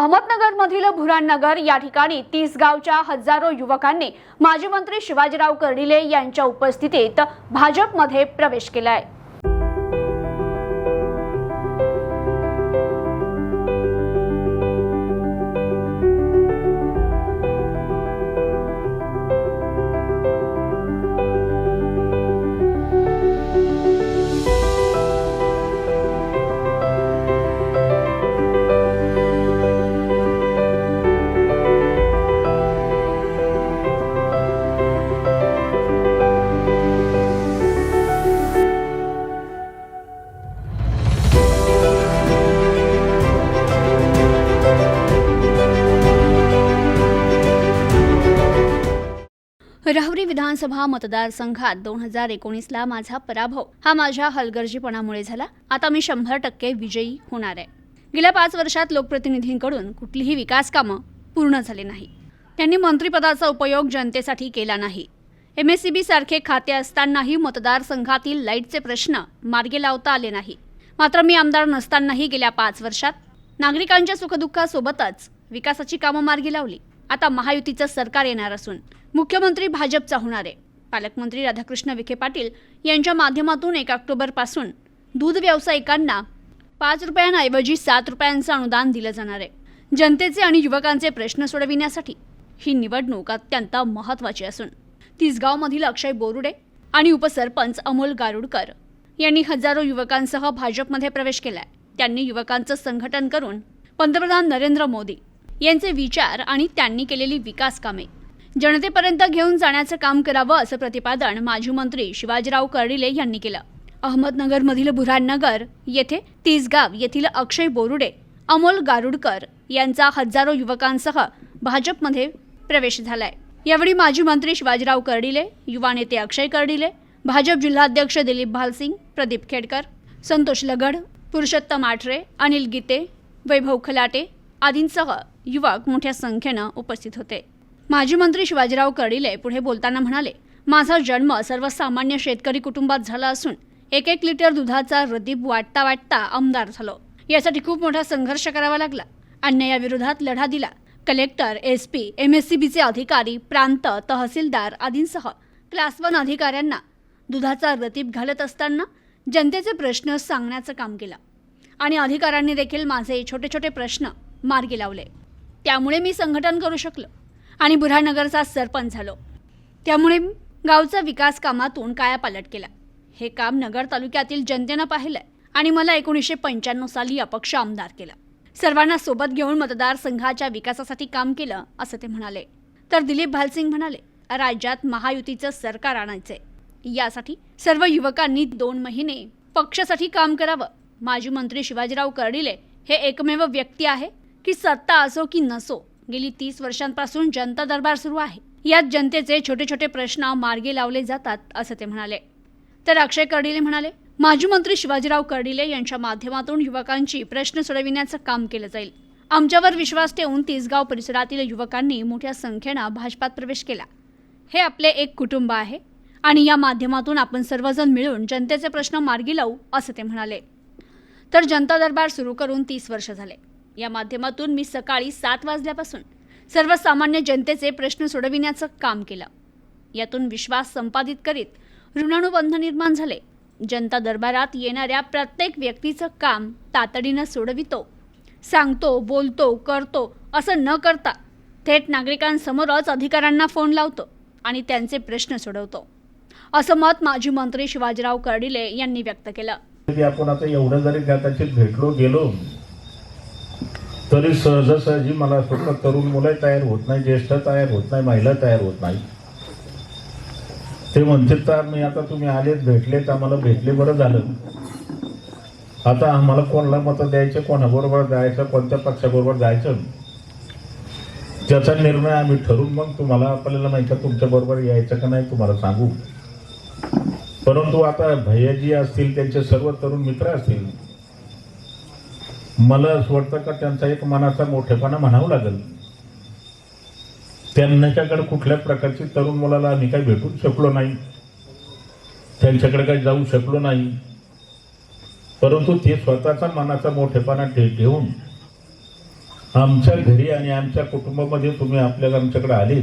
अहमदनगरमधील भुराणनगर या ठिकाणी तीस गावच्या हजारो युवकांनी माजी मंत्री शिवाजीराव कर्डिले यांच्या उपस्थितीत भाजपमध्ये प्रवेश केला आहे विधानसभा मतदारसंघात दोन हजार एकोणीसला माझा पराभव. हा माझ्या हलगर्जीपणामुळे झाला. आता मी शंभर टक्के विजयी होणार आहे. गेल्या पाच वर्षात लोकप्रतिनिधींकडून कुठलीही विकास कामं पूर्ण झाले नाही. त्यांनी मंत्रिपदाचा उपयोग जनतेसाठी केला नाही. एम एस सी बी सारखे खाते असतानाही मतदारसंघातील लाईटचे प्रश्न मार्गी लावता आले नाही. मात्र मी आमदार नसतानाही गेल्या पाच वर्षात नागरिकांच्या सुखदुःखासोबतच विकासाची कामं मार्गी लावली. आता महायुतीचं सरकार येणार असून मुख्यमंत्री भाजपचा होणार आहे. पालकमंत्री राधाकृष्ण विखे पाटील यांच्या माध्यमातून एक ऑक्टोबरपासून दूध व्यावसायिकांना पाच रुपयांऐवजी सात रुपयांचं अनुदान दिलं जाणार आहे. जनतेचे आणि युवकांचे प्रश्न सोडविण्यासाठी ही निवडणूक अत्यंत महत्त्वाची असून तिसगावमधील अक्षय बोरुडे आणि उपसरपंच अमोल गारुडकर यांनी हजारो युवकांसह भाजपमध्ये प्रवेश केलाय. त्यांनी युवकांचं संघटन करून पंतप्रधान नरेंद्र मोदी यांचे विचार आणि त्यांनी केलेली विकास कामे. जनतेपर्यंत घेऊन जाण्याचं काम करावं असं प्रतिपादन माजी मंत्री शिवाजीराव कर्डिले यांनी केलं. अहमदनगरमधील बुऱ्हाणनगर येथे तीसगाव येथील अक्षय बोरुडे अमोल गारुडकर यांचा हजारो युवकांसह भाजपमध्ये प्रवेश झालाय. यावेळी माजी मंत्री शिवाजीराव कर्डिले युवा नेते अक्षय कर्डिले भाजप जिल्हाध्यक्ष दिलीप भालसिंग प्रदीप खेडकर संतोष लगड पुरुषोत्तम आठरे अनिल गीते वैभव खलाटे आदींसह युवक मोठ्या संख्येनं उपस्थित होते. माजी मंत्री शिवाजीराव कर्डिले पुढे बोलताना म्हणाले माझा जन्म सर्वसामान्य शेतकरी कुटुंबात झाला असून एक एक लिटर दुधाचा रदीप वाटता वाटता आमदार झालो. यासाठी खूप मोठा संघर्ष करावा लागला. अन्यायाविरोधात लढा दिला. Collector S P M S C बीचे अधिकारी प्रांत तहसीलदार आदींसह क्लास वन अधिकाऱ्यांना दुधाचा रतीब घालत असताना जनतेचे प्रश्न सांगण्याचं काम केलं आणि अधिकाऱ्यांनी देखील माझे छोटे छोटे प्रश्न मार्गी लावले. त्यामुळे मी संघटन करू शकलो आणि बुऱ्हाणनगरचा सरपंच झालो. त्यामुळे गावचा विकास कामातून कायापालट केला. हे काम नगर तालुक्यातील जनतेनं पाहिलंय आणि मला एकोणीसशे पंच्याण्णव साली अपक्ष आमदार केलं. सर्वांना सोबत घेऊन मतदारसंघाच्या विकासासाठी काम केलं असं ते म्हणाले. तर दिलीप भालसिंग म्हणाले राज्यात महायुतीचं सरकार आणायचंय. यासाठी सर्व युवकांनी दोन महिने पक्षासाठी काम करावं. माजी मंत्री शिवाजीराव कर्डिले हे एकमेव व्यक्ती आहे. की सत्ता असो की नसो गेली तीस वर्षांपासून जनता दरबार सुरू आहे. यात जनतेचे छोटे छोटे प्रश्न मार्गी लावले जातात असं ते म्हणाले. तर अक्षय कर्डिले म्हणाले माजी मंत्री शिवाजीराव कर्डिले यांच्या माध्यमातून युवकांची प्रश्न सोडविण्याचं काम केलं जाईल. आमच्यावर विश्वास ठेवून तिसगाव परिसरातील युवकांनी मोठ्या संख्येनं भाजपात प्रवेश केला. हे आपले एक कुटुंब आहे आणि या माध्यमातून आपण सर्वजण मिळून जनतेचे प्रश्न मार्गी लावू असं ते म्हणाले. तर जनता दरबार सुरू करून तीस वर्ष झाले. या माध्यमातून मी सकाळी सात वाजल्यापासून सर्वसामान्य जनतेचे प्रश्न सोडविण्याचं काम केलं. यातून विश्वास संपादित करीत ऋणानुबंध निर्माण झाले. जनता दरबारात येणाऱ्या प्रत्येक व्यक्तीचं काम तातडीनं सोडवितो. सांगतो बोलतो करतो असं न करता थेट नागरिकांसमोरच अधिकाऱ्यांना फोन लावतो आणि त्यांचे प्रश्न सोडवतो. असं मत माजी मंत्री शिवाजीराव कर्डिले यांनी व्यक्त केलं. आपण आता एवढं जरी भेटलो गेलो तरी सहजासहजी मला स्वतः तरुण मुलं तयार होत नाही ज्येष्ठ तयार होत नाही महिला तयार होत नाही. ते म्हणतात तर मी आता तुम्ही आलेत भेटलेत आम्हाला भेटले बरं झालं. आता आम्हाला कोणाला मतं द्यायचं कोणाबरोबर जायचं कोणत्या पक्षाबरोबर जायचं? त्याचा निर्णय आम्ही ठरवून मग तुम्हाला आपल्याला माहिती का तुमच्याबरोबर यायचं का नाही तुम्हाला सांगू. परंतु आता भैयाजी असतील त्यांचे सर्व तरुण मित्र असतील मला असं वाटतं का त्यांचा एक मनाचा मोठेपणा म्हणावं लागेल. त्यांच्याकडे कुठल्या प्रकारची तरुण मुलाला आम्ही काही भेटू शकलो नाही. त्यांच्याकडे काही जाऊ शकलो नाही. परंतु ते स्वतःचा मनाचा मोठेपणा ठे ठेवून आमच्या घरी आणि आमच्या कुटुंबामध्ये तुम्ही आपल्याला आमच्याकडे आले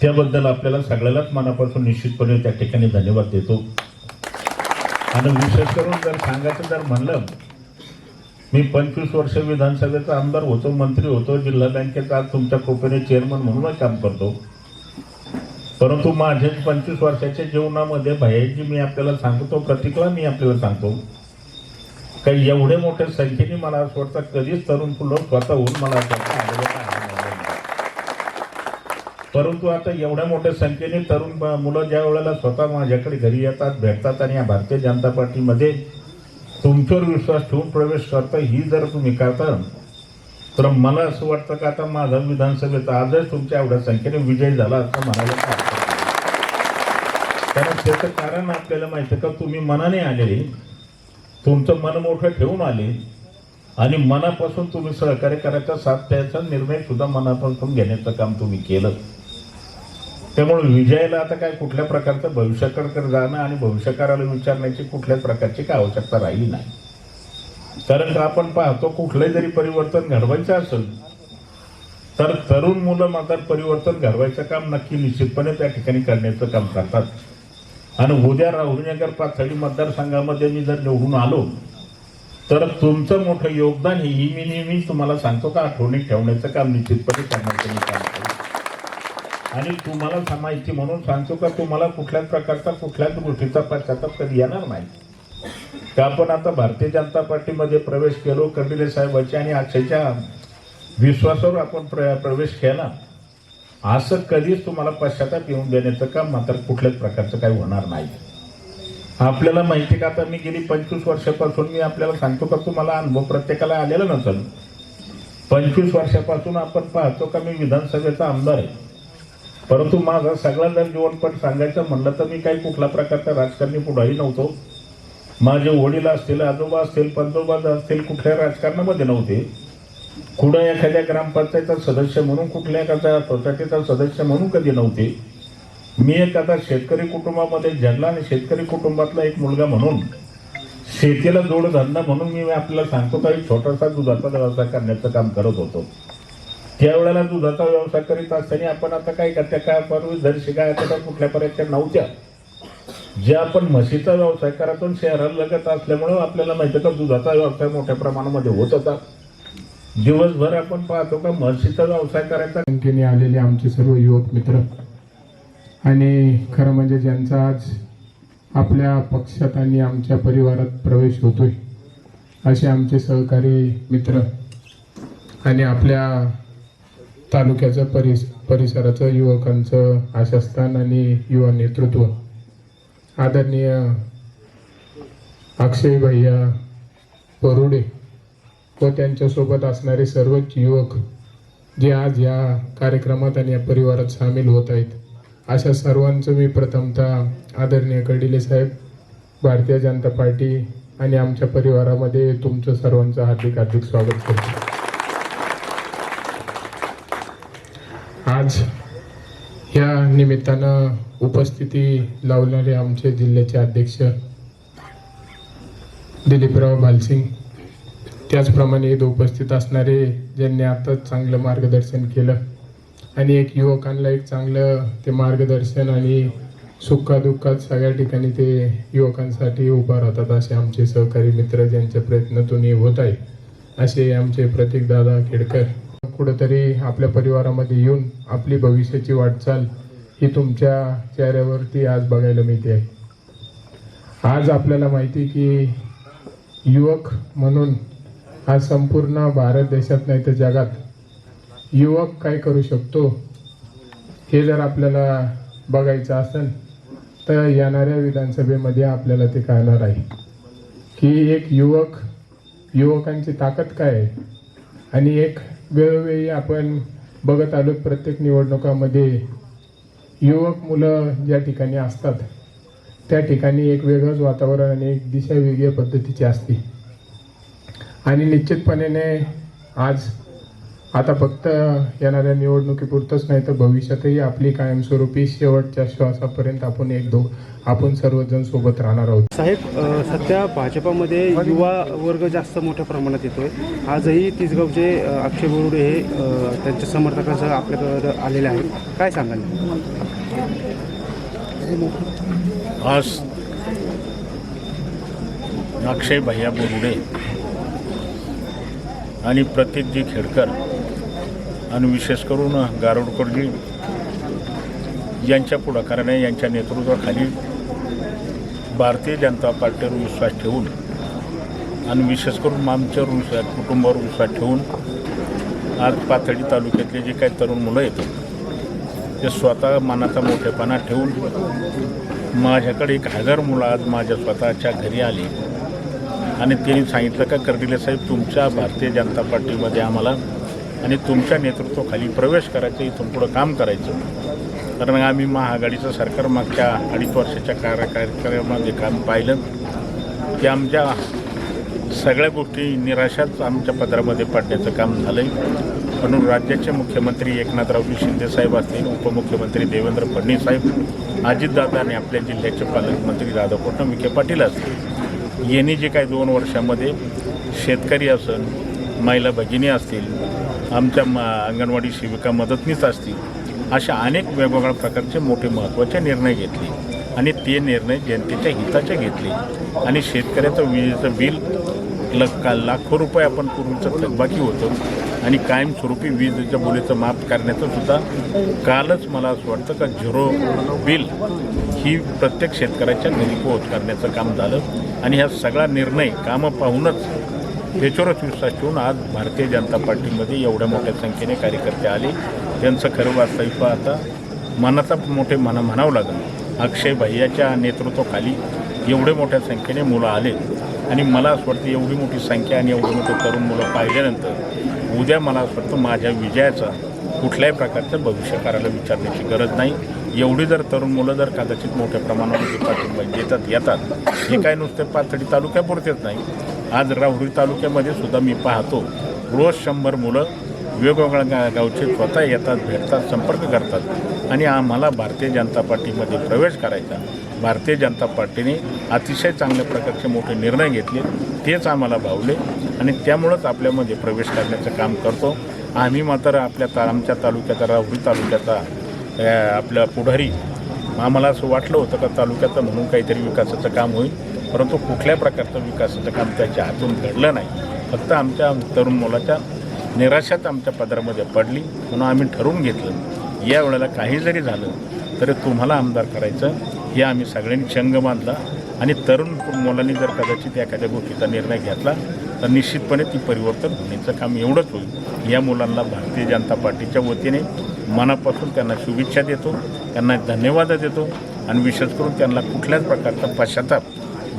त्याबद्दल आपल्याला सगळ्यालाच मनापासून निश्चितपणे त्या ठिकाणी धन्यवाद देतो. आणि विशेष करून जर सांगायचं जर म्हणलं मी पंचवीस वर्ष विधानसभेचा आमदार होतो मंत्री होतो जिल्हा बँकेचा आज तुमच्या कृपेने चेअरमन म्हणूनच काम करतो. परंतु माझे पंचवीस वर्षाच्या जीवनामध्ये भयाची मी आपल्याला सांगतो प्रतिकला मी आपल्याला सांगतो. काही एवढे मोठ्या संख्येने मला असं वाटतं कधीच तरुण फुलं स्वतःहून मला परंतु आता एवढ्या मोठ्या संख्येने तरुण मुलं ज्या वेळेला स्वतः माझ्याकडे घरी येतात भेटतात आणि या भारतीय जनता पार्टीमध्ये तुमच्यावर विश्वास ठेवून प्रवेश करता ही जर तुम्ही करता तर मला असं वाटतं का आता माझा विधानसभेचा आजच तुमच्या एवढ्या संख्येने विजय झाला असं म्हणायला कारण त्याचं कारण आपल्याला माहिती आहे का तुम्ही मनाने आलेले तुमचं मन मोठं ठेवून आले आणि मनापासून तुम्ही सहकार्य करायचा साथ द्यायचा निर्णय सुद्धा मनापासून घेण्याचं काम तुम्ही केलं. त्यामुळे विजयाला आता काय कुठल्या प्रकारचं भविष्याकडे जाणं आणि भविष्यकाराला विचारण्याची कुठल्याच प्रकारची काय आवश्यकता राहिली नाही. कारण का आपण पाहतो कुठलंही जरी परिवर्तन घडवायचं असेल तर तरुण मुलं मात्र परिवर्तन घडवायचं काम नक्की निश्चितपणे त्या ठिकाणी करण्याचं काम करतात. आणि उद्या राहुलनगर पाथडी मतदारसंघामध्ये मी जर निवडून आलो तर तुमचं मोठं योगदान हे ही मी नेहमी तुम्हाला सांगतो का आठवणीत ठेवण्याचं काम निश्चितपणे करण्याचं मी काम आणि तुम्हाला समायची म्हणून सांगतो का तुम्हाला कुठल्याच प्रकारचा कुठल्याच गोष्टीचा पश्चाताप कधी येणार नाही. का आपण आता भारतीय जनता पार्टीमध्ये प्रवेश केलो कर्डिले साहेबांचे आणि अक्षयच्या विश्वासावर आपण प्र प्रवेश केला. असं कधीच तुम्हाला पश्चाताप येऊन देण्याचं काम मात्र कुठल्याच प्रकारचं काही होणार नाही. आपल्याला माहिती का आता मी गेली पंचवीस वर्षापासून मी आपल्याला सांगतो का तुम्हाला अनुभव प्रत्येकाला आलेला नसेल. पंचवीस वर्षापासून आपण पाहतो का मी विधानसभेचा आमदार आहे. परंतु माझा सगळा जर जीवनपट सांगायचं म्हणलं तर मी काही कुठल्या प्रकारचा राजकारणी पुढाही नव्हतो. माझे वडील असतील आजोबा असतील पंजोबा असतील कुठल्या राजकारणामध्ये नव्हते. कुठं एखाद्या ग्रामपंचायतचा सदस्य म्हणून कुठल्या एखाद्या सोसायटीचा सदस्य म्हणून कधी नव्हते. मी एक आता शेतकरी कुटुंबामध्ये जन्मला आणि शेतकरी कुटुंबातला एक मुलगा म्हणून शेतीला जोडधंदा म्हणून मी आपल्याला सांगतो का एक छोटासा दुधाचा व्यवसाय करण्याचं काम करत होतो. त्यावेळेला दुधाचा व्यवसाय करीत असताना आपण आता काय करत्या? काळापूर्वी जर्शी गाय आता कुठल्या पर्यंत नव्हत्या. जे आपण म्हशीचा व्यवसाय करतो शहरात शहराला लगत असल्यामुळं आपल्याला माहिती आहे का दुधाचा व्यवसाय मोठ्या प्रमाणामध्ये होत होता. दिवसभर आपण पाहतो का म्हशीचा व्यवसाय करायचा. संख्येने आलेले आमचे सर्व युवक मित्र आणि खरं म्हणजे ज्यांचा आज आपल्या पक्षात आणि आमच्या परिवारात प्रवेश होतोय असे आमचे सहकारी मित्र आणि आपल्या तालुक्याचं परिस परिसराचं युवकांचं आशास्थान आणि युवा नेतृत्व. आदरणीय अक्षय भैया परुडे व त्यांच्यासोबत असणारे सर्वच युवक जे आज या कार्यक्रमात आणि या परिवारात सामील होत आहेत. अशा सर्वांचं मी प्रथमतः आदरणीय कडिले साहेब भारतीय जनता पार्टी आणि आमच्या परिवारामध्ये तुमचं सर्वांचं हार्दिक हार्दिक स्वागत करतो. आज या निमित्तानं उपस्थिती लावणारे आमचे जिल्ह्याचे अध्यक्ष दिलीपराव भालसिंग त्याचप्रमाणे इथं उपस्थित असणारे ज्यांनी आताच चांगलं मार्गदर्शन केलं आणि एक युवकांना एक चांगलं ते मार्गदर्शन आणि सुखादुःखात सगळ्या ठिकाणी ते युवकांसाठी उभा राहतात असे आमचे सहकारी मित्र ज्यांच्या प्रयत्नातून हे होत आहे असे आमचे प्रतीकदादा खेडकर कुठंतरी आपल्या परिवारामध्ये येऊन आपली भविष्याची वाटचाल ही तुमच्या चेहऱ्यावरती आज बघायला मिळते. आहे आज आपल्याला माहिती की युवक म्हणून आज संपूर्ण भारत देशात नाही तर जगात युवक काय करू शकतो हे जर आपल्याला बघायचं असेल तर येणाऱ्या विधानसभेमध्ये आपल्याला ते कळणार आहे की एक युवक युवकांची ताकद काय आहे? आणि एक वेळोवेळी आपण बघत आलो प्रत्येक निवडणुकामध्ये युवक मुलं ज्या ठिकाणी असतात त्या ठिकाणी एक वेगळंच वातावरण आणि एक दिशा वेगळ्या पद्धतीची असते. आणि निश्चितपणे आज आता फक्त येणाऱ्या निवडणुकीपुरतंच नाही तर भविष्यातही आपली कायमस्वरूपी शेवटच्या श्वासापर्यंत आपण एक दो आपण सर्वजण सोबत राहणार आहोत. साहेब अ, सध्या भाजपामध्ये युवा वर्ग जास्त मोठ्या प्रमाणात येतोय. आजही तिसगावचे अ, अक्षय बोरुडे हे अ, त्यांच्या समर्थकांसह आपल्याकडे आलेले आहेत. काय सांगाल? आज अक्षय भैया बोरुडे आणि प्रतीकजी खेडकर आणि विशेष करून गारुडकरजी यांच्या पुढाकाराने यांच्या नेतृत्वाखाली भारतीय जनता पार्टीवर विश्वास ठेवून आणि विशेष करून आमच्यावर विश्वास कुटुंबावर विश्वास ठेवून आज पाथडी तालुक्यातले जे काही तरुण मुलं येतात ते स्वतः मनाचा मोठेपणा ठेवून माझ्याकडे एक हजार मुलं आज माझ्या स्वतःच्या घरी आली. आणि त्यांनी सांगितलं का कर्डिले साहेब तुमच्या भारतीय जनता पार्टीमध्ये आम्हाला आणि तुमच्या नेतृत्वाखाली प्रवेश करायचं इथून पुढं काम करायचं. कारण आम्ही महाआघाडीचं सरकार मागच्या अडीच वर्षाच्या कार्य कार्यक्रमामध्ये काम पाहिलं. की आमच्या सगळ्या गोष्टी निराशाच आमच्या पदरामध्ये पडण्याचं काम झालं आहे म्हणून राज्याचे मुख्यमंत्री एकनाथरावजी शिंदेसाहेब असतील उपमुख्यमंत्री देवेंद्र फडणवीस साहेब अजितदादा आणि आपल्या जिल्ह्याचे पालकमंत्री राधाकृष्ण विखे पाटील असतील. यांनी जे काही दोन वर्षामध्ये शेतकरी असेल महिला भगिनी असतील आमच्या म अंगणवाडी सेविका मदतनीस असतील अशा अनेक वेगवेगळ्या प्रकारचे मोठे महत्त्वाचे निर्णय घेतले आणि ते निर्णय जनतेच्या हिताचे घेतले. आणि शेतकऱ्याचं विजेचं बिल लग लाखो रुपये आपण पूर्वीचं थकबाकी होतं आणि कायमस्वरूपी विजेच्या बोलीचं माफ करण्याचं सुद्धा कालच मला असं वाटतं का झिरो बिल ही प्रत्येक शेतकऱ्याच्या घरी पोहोच करण्याचं काम झालं. आणि ह्या सगळा निर्णय कामं पाहूनच याच्यावरच विश्वास ठेवून आज भारतीय जनता पार्टीमध्ये एवढ्या मोठ्या संख्येने कार्यकर्ते आले. त्यांचं खरं वास्तविक आता मनाचा मोठे म्हणा म्हणावं लागेल. अक्षय भैयाच्या नेतृत्वाखाली एवढे मोठ्या संख्येने मुलं आले. आणि मला असं वाटतं एवढी मोठी संख्या आणि एवढं मोठं तरुण मुलं पाहिल्यानंतर उद्या मला असं वाटतं माझ्या विजयाचा कुठल्याही प्रकारचं भविष्य करायला विचारण्याची गरज नाही. एवढी जर तरुण मुलं जर कदाचित मोठ्या प्रमाणामध्ये पाठिंबा देतात येतात हे काय नुसते पाथडी तालुक्यापुरतेच नाही. आज राहुरी तालुक्यामध्ये सुद्धा मी पाहतो. रोज शंभर मुलं वेगवेगळ्या गा गावचे स्वतः येतात भेटतात संपर्क करतात. आणि आम्हाला भारतीय जनता पार्टीमध्ये प्रवेश करायचा. भारतीय जनता पार्टीने अतिशय चांगल्या प्रकारचे मोठे निर्णय घेतले. तेच आम्हाला भावले. आणि त्यामुळंच आपल्यामध्ये प्रवेश करण्याचं काम करतो. आम्ही मात्र आपल्या ता आमच्या तालुक्याचा राहुरी तालुक्याचा आपल्या आपला पुढारी. आम्हाला असं वाटलं होतं का तालुक्याचं म्हणून काहीतरी विकासाचं काम होईल. परंतु कुठल्या प्रकारचं विकासाचं काम त्याच्या हातून घडलं नाही. फक्त आमच्या तरुण मुलाच्या निराशाच आमच्या पदरामध्ये पडली. म्हणून आम्ही ठरवून घेतलं या वेळेला काही जरी झालं तरी तुम्हाला आमदार करायचं हे आम्ही सगळ्यांनी चंग बांधला आणि तरुण मुलांनी जर कदाचित एखाद्या गोष्टीचा निर्णय घेतला तर निश्चितपणे ती परिवर्तन होण्याचं काम एवढंच होईल. या मुलांना भारतीय जनता पार्टीच्या वतीने मनापासून त्यांना शुभेच्छा देतो त्यांना धन्यवाद देतो आणि विशेष करून त्यांना कुठल्याच प्रकारचा पश्चाताप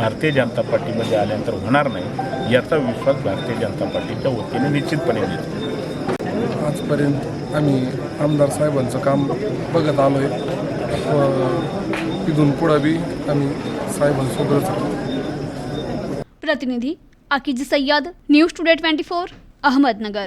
भारतीय जनता पार्टीमध्ये आल्यानंतर होणार नाही याचा विश्वास भारतीय जनता पार्टीच्या वतीने निश्चितपणे देतो आजपर्यंत आम्ही आमदार साहेबांचं काम बघत आलो आहे व तिथून पुढं बी आम्ही साहेबांसोबतच राहू. प्रतिनिधी Akij Sayyad news today twenty four Ahmednagar.